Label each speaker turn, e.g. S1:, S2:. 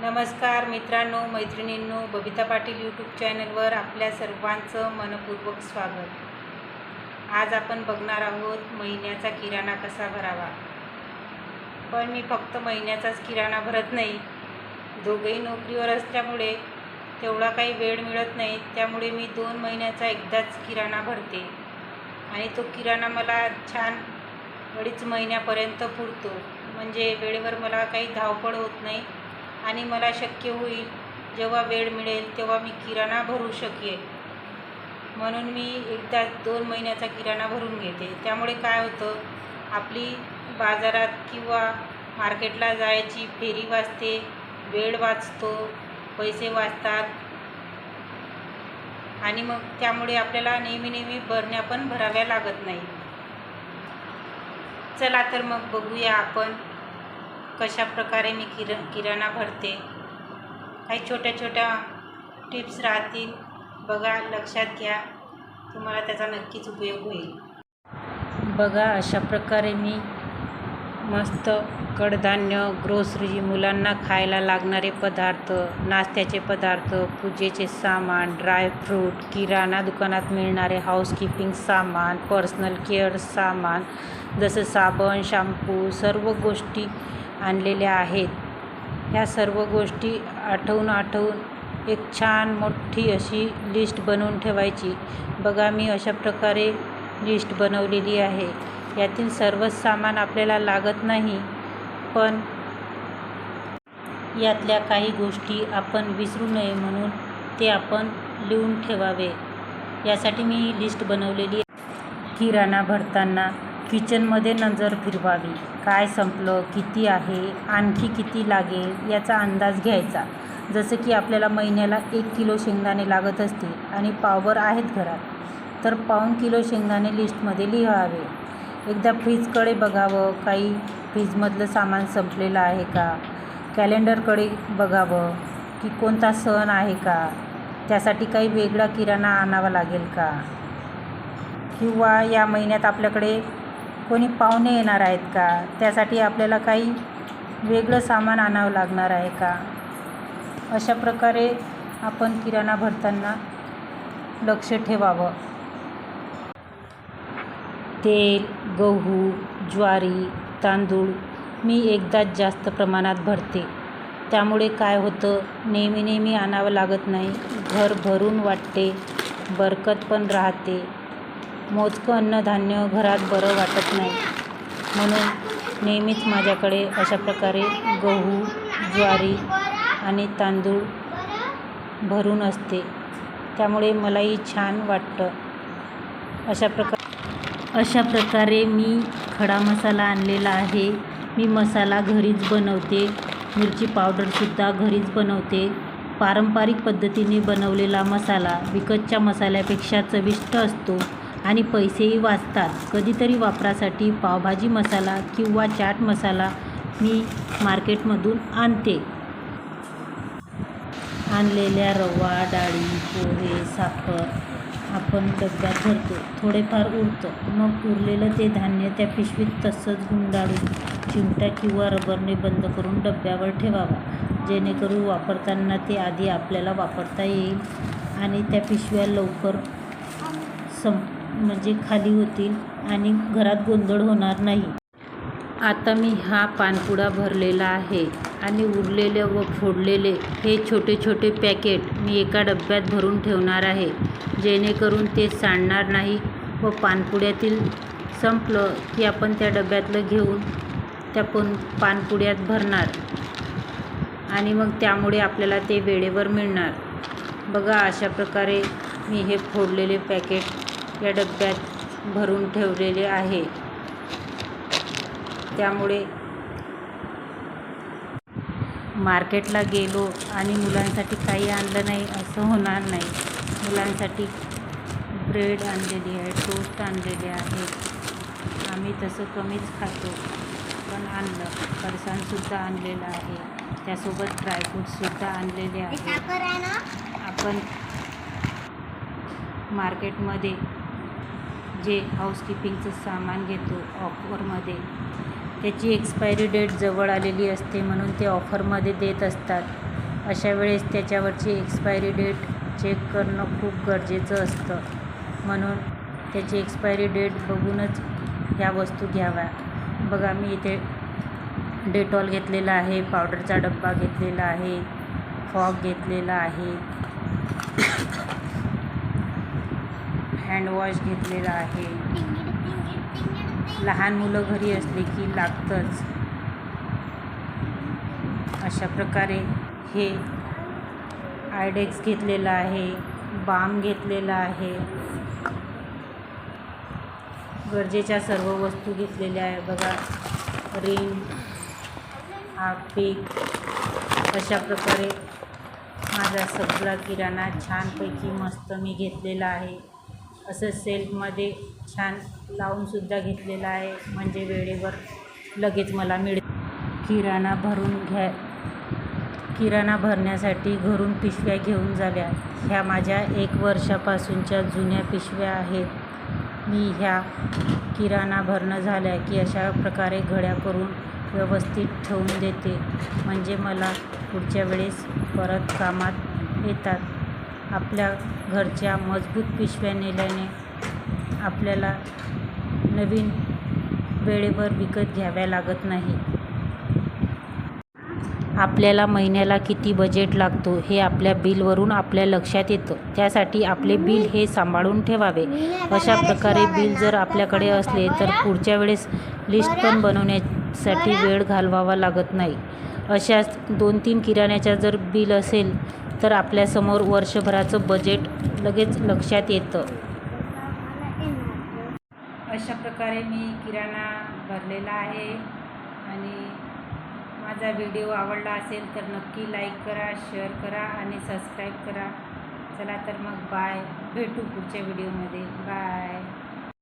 S1: नमस्कार मित्रांनो मैत्रिणींनो बबिता पाटील यूट्यूब चॅनलवर आपल्या सर्वांचं मनपूर्वक स्वागत. आज आपण बघणार आहोत महिन्याचा किराणा कसा भरावा. पण मी फक्त महिन्याचाच किराणा भरत नाही. दोघंही नोकरीवर असल्यामुळे तेवढा काही वेळ मिळत नाही. त्यामुळे मी दोन महिन्याचा एकदाच किराणा भरते. आणि तो किराणा मला छान अडीच महिन्यापर्यंत पुरतो. म्हणजे वेळेवर मला काही धावपळ होत नाही. आणि मला शक्य होईल. जेव्हा वेळ मिळेल तेव्हा मी किराणा भरू शकेन. म्हणून मी एकदा दोन महिन्याचा किराणा भरून घेते. त्यामुळे काय होतं आपली बाजारात किंवा मार्केटला जायची फेरी वाचते वेळ वाचतो पैसे वाचतात. आणि मग त्यामुळे आपल्याला नेहमी नेहमी भरण्या पण भराव्या लागत नाही चला तर मग बघूया आपण कशा प्रकारे मी किर किराणा भरते? काही छोट्या छोट्या टिप्स राहतील. बघा लक्षात घ्या. तुम्हाला त्याचा नक्कीच उपयोग होईल. बघा अशा प्रकारे मी मस्त कडधान्य ग्रोसरी मुलांना खायला लागणारे पदार्थ नाश्त्याचे पदार्थ पूजेचे सामान ड्रायफ्रूट किराणा दुकानात मिळणारे हाऊसकीपिंग सामान पर्सनल केअर सामान जसं साबण शॅम्पू सर्व गोष्टी आणलेल्या आहेत. ह्या सर्व गोष्टी आठवून आठवून एक छान मोठी अशी लिस्ट बनवून ठेवायची. बघा मी अशा प्रकारे लिस्ट बनवलेली आहे. यातील सर्वच सामान आपल्याला लागत नाही पण यातल्या काही गोष्टी आपण विसरू नये म्हणून ते आपण लिहून ठेवावे. यासाठी मी ही लिस्ट बनवलेली आहे. किराणा भरताना किचनमध्ये नजर फिरवावी. काय संपलं? किती आहे? आणखी किती लागेल? याचा अंदाज घ्यायचा. जसं की आपल्याला महिन्याला एक किलो शेंगदाणे लागत असतील आणि पावभर आहेत घरात तर पाऊण किलो शेंगदाणे लिस्टमध्ये लिहावे. एकदा फ्रीजकडे बघावं. काही फ्रीजमधलं सामान संपलेलं आहे का? कॅलेंडरकडे बघावं की कोणता सण आहे का? त्यासाठी काही वेगळा किराणा आणावा लागेल का? किंवा या महिन्यात आपल्याकडे कोणी पाहुणे येणार आहेत का? त्यासाठी आपल्याला काही वेगळं सामान आणावं लागणार आहे का? अशा प्रकारे आपण किराणा भरताना लक्ष ठेवावं. तेल गहू ज्वारी तांदूळ मी एकदाच जास्त प्रमाणात भरते. त्यामुळे काय होतं? नेहमी नेहमी आणावं लागत नाही. घर भरून वाटते. बरकत पण राहते. मोजकं अन्नधान्य घरात बरं वाटत नाही. म्हणून नेहमीच माझ्याकडे अशा प्रकारे गहू ज्वारी आणि तांदूळ भरून असते. त्यामुळे मलाही छान वाटतं. अशा प्रकार अशा प्रकारे मी खडा मसाला आणलेला आहे. मी मसाला घरीच बनवते. मिरची पावडरसुद्धा घरीच बनवते. पारंपरिक पद्धतीने बनवलेला मसाला विकतच्या मसाल्यापेक्षा चविष्ट असतो. आणि पैसेही वाचतात. कधीतरी वापरासाठी पावभाजी मसाला किंवा चाट मसाला मी मार्केटमधून आणते. आणलेल्या रवा डाळी पोहे साखर आपण डब्यात भरतो. थोडेफार उरतं. मग उरलेलं ते धान्य त्या पिशवीत तसंच गुंडाळून चिमटा किंवा रबरने बंद करून डब्यावर ठेवावा. जेणेकरून वापरताना ते आधी आपल्याला वापरता येईल आणि त्या पिशव्या लवकर संप म्हणजे खाली होतील आणि घरात गोंधळ होणार नाही. आता मी हा पानपुडा भरलेला आहे आणि उरलेले व फोडलेले हे छोटे छोटे पॅकेट मी एका डब्यात भरून ठेवणार आहे. जेणेकरून ते सांडणार नाही व पानपुड्यातील संपलं की आपण त्या डब्यातलं घेऊन त्या पण पानपुड्यात भरणार आणि मग त्यामुळे आपल्याला ते वेळेवर मिळणार. बघा अशा प्रकारे मी हे फोडलेले पॅकेट या डब्यात भरून ठेवलेले आहे. त्यामुळे मार्केटला गेलो आणि मुलांसाठी काही आणलं नाही असं होणार नाही. मुलांसाठी ब्रेड आणलेली आहे टोस्ट आणलेले आहेत आम्ही तसं कमीच खातो पण आणलं. फरसाणसुद्धा आणलेलं आहे. त्यासोबत ड्रायफ्रूटसुद्धा आणलेले आहे. आपण मार्केटमध्ये जे हाऊसकीपिंगचं सामान घेतो ऑफरमध्ये त्याची एक्सपायरी डेट जवळ आलेली असते म्हणून ते ऑफरमध्ये देत असतात. अशा वेळेस त्याच्यावरची एक्सपायरी डेट चेक करणं खूप गरजेचं असतं. म्हणून त्याची एक्सपायरी डेट बघूनच ह्या वस्तू घ्याव्या. बघा मी इथे डेटॉल घेतलेला आहे पावडरचा डब्बा घेतलेला आहे फॉग घेतलेला आहे. हँडवॉश घेतलेला आहे. लहान मुलं घरी असले की लागतंच. अशा प्रकारे हे आयडेक्स घेतलेलं आहे बाम घेतलेला आहे. गरजेच्या सर्व वस्तू घेतलेल्या आहे बघा. रिंग हार्पिक अशा प्रकारे माझा सगळा किराणा छानपैकी मस्त मी घेतलेला आहे. असं सेल्फमध्ये छान लावूनसुद्धा घेतलेलं आहे. म्हणजे वेळेवर लगेच मला मिळ किराणा भरून घ्या किराणा भरण्यासाठी घरून पिशव्या घेऊन जाव्या. ह्या माझ्या एक वर्षापासूनच्या जुन्या पिशव्या आहेत. मी ह्या किराणा भरणं झाल्या की अशा प्रकारे घड्या करून व्यवस्थित ठेवून देते. म्हणजे मला पुढच्या वेळेस परत कामात येतात. आपल्या घरच्या मजबूत पिशव्या नेल्याने आपल्याला नवीन वेळेवर विकत घ्याव्या लागत नाही. आपल्याला महिन्याला किती बजेट लागतो हे आपल्या बिलवरून आपल्या लक्षात येतं. त्यासाठी आपले बिल हे सांभाळून ठेवावे. अशा प्रकारे बिल जर आपल्याकडे असले तर पुढच्या वेळेस लिस्ट पण बनवण्यासाठी वेळ घालवावा लागत नाही. अशाच दोन तीन किराण्याच्या जर बिल असेल तर आपल्यासमोर वर्षभराचं बजेट लगेच लक्षात येतं. अशा प्रकारे मी किराणा भरलेला आहे आणि माझा व्हिडिओ आवडला असेल तर नक्की लाईक करा शेअर करा आणि सबस्क्राईब करा. चला तर मग बाय भेटू पुढच्या व्हिडिओमध्ये बाय